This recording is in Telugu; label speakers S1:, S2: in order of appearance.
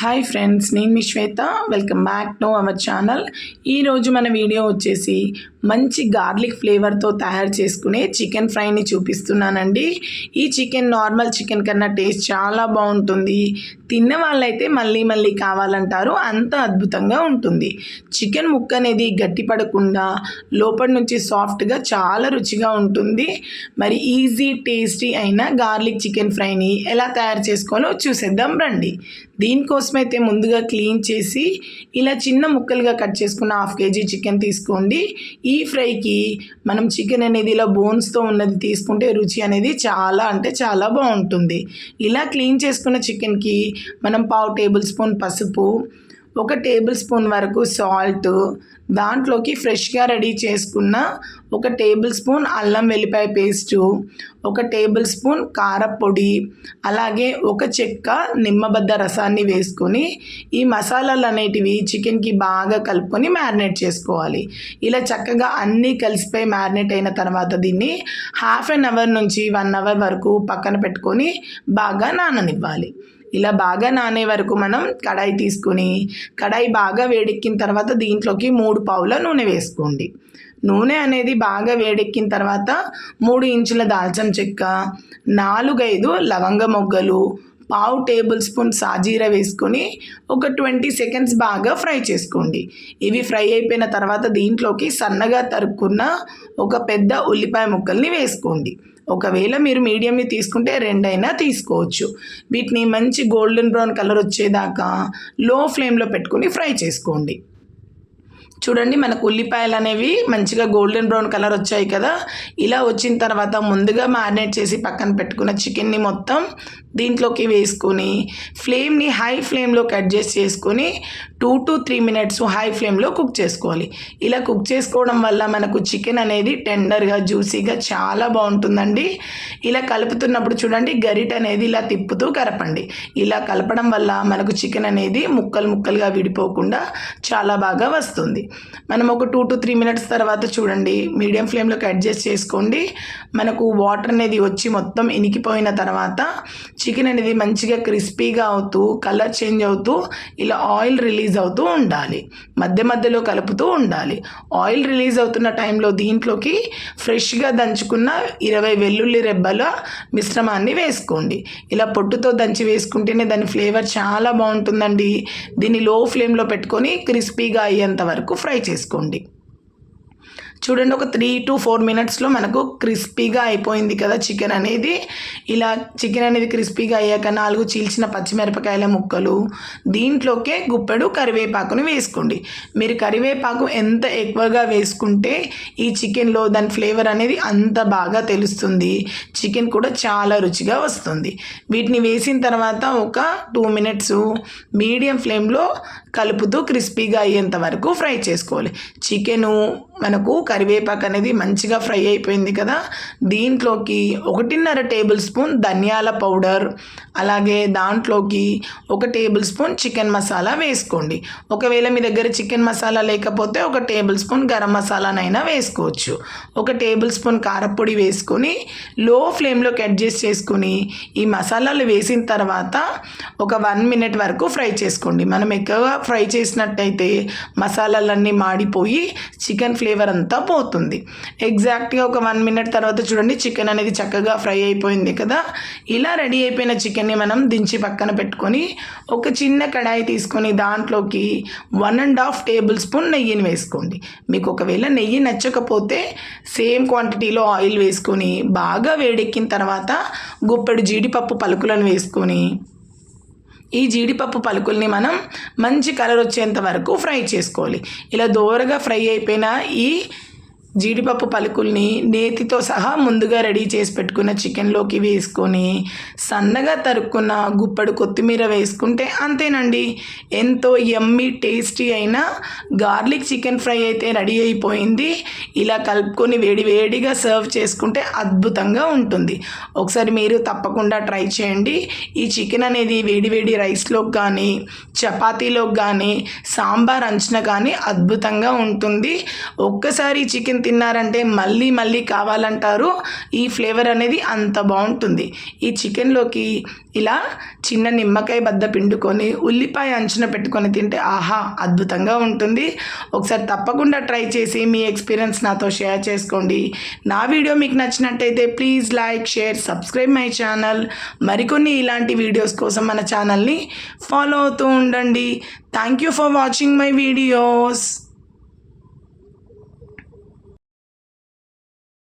S1: హాయ్ ఫ్రెండ్స్ నేను మీ Shweta. Welcome back to our channel ఈరోజు మన వీడియో వచ్చేసి మంచి గార్లిక్ ఫ్లేవర్తో తయారు చేసుకునే చికెన్ ఫ్రైని చూపిస్తున్నానండి. ఈ చికెన్ నార్మల్ చికెన్ కన్నా టేస్ట్ చాలా బాగుంటుంది. తిన్న వాళ్ళైతే మళ్ళీ మళ్ళీ కావాలంటారు. అంత అద్భుతంగా ఉంటుంది. చికెన్ ముక్క అనేది గట్టిపడకుండా లోపల నుంచి సాఫ్ట్గా చాలా రుచిగా ఉంటుంది. మరి ఈజీ టేస్టీ అయిన గార్లిక్ చికెన్ ఫ్రైని ఎలా తయారు చేసుకోవాలో చూసేద్దాం రండి. దీనికోసమైతే ముందుగా క్లీన్ చేసి ఇలా చిన్న ముక్కలుగా కట్ చేసుకున్న హాఫ్ కేజీ చికెన్ తీసుకోండి. ఈ ఫ్రైకి మనం చికెన్ అనేది ఇలా బోన్స్తో ఉన్నది తీసుకుంటే రుచి అనేది చాలా అంటే చాలా బాగుంటుంది. ఇలా క్లీన్ చేసుకున్న చికెన్కి మనం పావు టేబుల్ స్పూన్ పసుపు ఒక టేబుల్ స్పూన్ వరకు సాల్ట్ దాంట్లోకి ఫ్రెష్గా రెడీ చేసుకున్న ఒక టేబుల్ స్పూన్ అల్లం వెల్లిపాయ పేస్టు ఒక టేబుల్ స్పూన్ కారపొడి అలాగే ఒక చెక్క నిమ్మబద్ద రసాన్ని వేసుకొని ఈ మసాలాలు అనేటివి చికెన్కి బాగా కలుపుకొని మ్యారినేట్ చేసుకోవాలి. ఇలా చక్కగా అన్నీ కలిసిపోయి మ్యారినేట్ అయిన తర్వాత దీన్ని హాఫ్ అన్ అవర్ నుంచి వన్ అవర్ వరకు పక్కన పెట్టుకొని బాగా నాననివ్వాలి. ఇలా బాగా నానే వరకు మనం కడాయి తీసుకొని కడాయి బాగా వేడెక్కిన తర్వాత దీంట్లోకి మూడు పావుల నూనె వేసుకోండి. నూనె అనేది బాగా వేడెక్కిన తర్వాత మూడు ఇంచుల దాల్చిన చెక్క నాలుగైదు లవంగ మొగ్గలు పావు టేబుల్ స్పూన్ సాజీర వేసుకొని ఒక ట్వంటీ సెకండ్స్ బాగా ఫ్రై చేసుకోండి. ఇవి ఫ్రై అయిపోయిన తర్వాత దీంట్లోకి సన్నగా తరుక్కున్న ఒక పెద్ద ఉల్లిపాయ ముక్కల్ని వేసుకోండి. ఒకవేళ మీరు మీడియంని తీసుకుంటే రెండైనా తీసుకోవచ్చు. వీటిని మంచి గోల్డెన్ బ్రౌన్ కలర్ వచ్చేదాకా లో ఫ్లేమ్లో పెట్టుకొని ఫ్రై చేసుకోండి. చూడండి మనకు ఉల్లిపాయలు అనేవి మంచిగా గోల్డెన్ బ్రౌన్ కలర్ వచ్చాయి కదా. ఇలా వచ్చిన తర్వాత ముందుగా మ్యారినేట్ చేసి పక్కన పెట్టుకున్న చికెన్ని మొత్తం దీంట్లోకి వేసుకొని ఫ్లేమ్ని హై ఫ్లేమ్లోకి అడ్జస్ట్ చేసుకొని two to three minutes high ఫ్లేమ్లో కుక్ చేసుకోవాలి. ఇలా కుక్ చేసుకోవడం వల్ల మనకు చికెన్ అనేది టెండర్గా జ్యూసీగా చాలా బాగుంటుందండి. ఇలా కలుపుతున్నప్పుడు చూడండి గరిట అనేది ఇలా తిప్పుతూ కలపండి ఇలా కలపడం వల్ల మనకు చికెన్ అనేది ముక్కలు ముక్కలుగా విడిపోకుండా చాలా బాగా వస్తుంది. మనం ఒక టూ టు త్రీ మినిట్స్ తర్వాత చూడండి మీడియం ఫ్లేమ్లోకి అడ్జస్ట్ చేసుకోండి. మనకు వాటర్ అనేది వచ్చి మొత్తం ఇనికిపోయిన తర్వాత చికెన్ అనేది మంచిగా క్రిస్పీగా అవుతూ కలర్ చేంజ్ అవుతూ ఇలా ఆయిల్ రిలీజ్ అవుతూ ఉండాలి. మధ్య మధ్యలో కలుపుతూ ఉండాలి. ఆయిల్ రిలీజ్ అవుతున్న టైంలో దీంట్లోకి ఫ్రెష్గా దంచుకున్న ఇరవై వెల్లుల్లి రెబ్బల మిశ్రమాన్ని వేసుకోండి. ఇలా పొట్టుతో దంచి వేసుకుంటేనే దాని ఫ్లేవర్ చాలా బాగుంటుందండి. దీన్ని లో ఫ్లేమ్లో పెట్టుకొని క్రిస్పీగా అయ్యేంత వరకు ఫ్రై చేసుకోండి. చూడండి ఒక త్రీ టు ఫోర్ మినిట్స్లో మనకు క్రిస్పీగా అయిపోయింది కదా చికెన్ అనేది. ఇలా చికెన్ అనేది క్రిస్పీగా అయ్యాక నాలుగు చీల్చిన పచ్చిమిరపకాయల ముక్కలు దీంట్లోకే గుప్పెడు కరివేపాకుని వేసుకోండి. మీరు కరివేపాకు ఎంత ఎక్కువగా వేసుకుంటే ఈ చికెన్లో దాని ఫ్లేవర్ అనేది అంత బాగా తెలుస్తుంది. చికెన్ కూడా చాలా రుచిగా వస్తుంది. వీటిని వేసిన తర్వాత ఒక టూ మినిట్స్ మీడియం ఫ్లేమ్లో కలుపుతూ క్రిస్పీగా అయ్యేంత వరకు ఫ్రై చేసుకోవాలి. చికెను మనకు కరివేపాకు అనేది మంచిగా ఫ్రై అయిపోయింది కదా. దీంట్లోకి ఒకటిన్నర టేబుల్ స్పూన్ ధనియాల పౌడర్ అలాగే దాంట్లోకి ఒక టేబుల్ స్పూన్ చికెన్ మసాలా వేసుకోండి. ఒకవేళ మీ దగ్గర చికెన్ మసాలా లేకపోతే ఒక టేబుల్ స్పూన్ గరం మసాలానైనా వేసుకోవచ్చు. ఒక టేబుల్ స్పూన్ కారపొడి వేసుకొని లో ఫ్లేమ్లోకి అడ్జస్ట్ చేసుకొని ఈ మసాలాలు వేసిన తర్వాత ఒక వన్ మినిట్ వరకు ఫ్రై చేసుకోండి. మనం ఎక్కువగా ఫ్రై చేసినట్టయితే మసాలాలన్నీ మాడిపోయి చికెన్ ఫ్లేవర్ అంతా పోతుంది. ఎగ్జాక్ట్గా ఒక వన్ మినిట్ తర్వాత చూడండి చికెన్ అనేది చక్కగా ఫ్రై అయిపోయింది కదా. ఇలా రెడీ అయిపోయిన చికెన్ని మనం దించి పక్కన పెట్టుకొని ఒక చిన్న కడాయి తీసుకొని దాంట్లోకి one and half tablespoon నెయ్యిని వేసుకోండి. మీకు ఒకవేళ నెయ్యి నచ్చకపోతే సేమ్ క్వాంటిటీలో ఆయిల్ వేసుకొని బాగా వేడెక్కిన తర్వాత గుప్పెడు జీడిపప్పు పలుకులను వేసుకొని ఈ జీడిపప్పు పలుకుల్ని మనం మంచి కలర్ వచ్చేంత వరకు ఫ్రై చేసుకోవాలి. ఇలా దోరగా ఫ్రై అయిపోయిన ఈ జీడిపప్పు పలుకుల్ని నేతితో సహా ముందుగా రెడీ చేసి పెట్టుకున్న చికెన్లోకి వేసుకొని సన్నగా తరుక్కున్న గుప్పడు కొత్తిమీర వేసుకుంటే అంతేనండి. ఎంతో ఎమ్మి టేస్టీ అయిన గార్లిక్ చికెన్ ఫ్రై అయితే రెడీ అయిపోయింది. ఇలా కలుపుకొని వేడి వేడిగా సర్వ్ చేసుకుంటే అద్భుతంగా ఉంటుంది. ఒకసారి మీరు తప్పకుండా ట్రై చేయండి. ఈ చికెన్ అనేది వేడి వేడి రైస్లోకి కానీ చపాతీలోకి కానీ సాంబార్ అంచనా కానీ అద్భుతంగా ఉంటుంది. ఒక్కసారి చికెన్ తిన్నారంటే మళ్ళీ మళ్ళీ కావాలంటారు. ఈ ఫ్లేవర్ అనేది అంత బాగుంటుంది. ఈ చికెన్లోకి ఇలా చిన్న నిమ్మకాయ బద్ద పిండుకొని ఉల్లిపాయ అంచున పెట్టుకొని తింటే ఆహా అద్భుతంగా ఉంటుంది. ఒకసారి తప్పకుండా ట్రై చేసి మీ ఎక్స్పీరియన్స్ నాతో షేర్ చేసుకోండి. నా వీడియో మీకు నచ్చినట్టయితే please like share subscribe my channel. మరికొన్ని ఇలాంటి వీడియోస్ కోసం మన ఛానల్ని ఫాలో అవుతూ ఉండండి. Thank you for watching my videos.